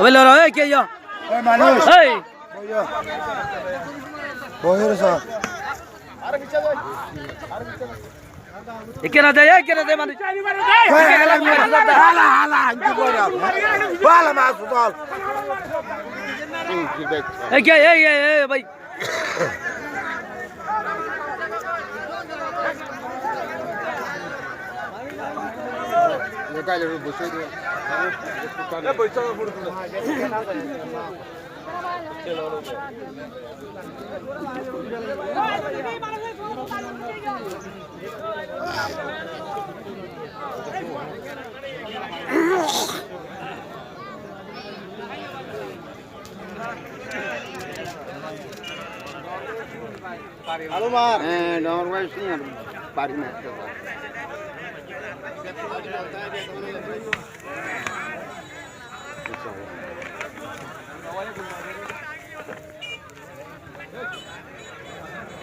ওই লড়া ওই কে ইয়া? ওই মানুষ। এই বহির সব একে না দেয় একে না দেয় মানে হালা হালা আনতে আলু মার হ্যাঁ ডর ভাই শুনি পারি না।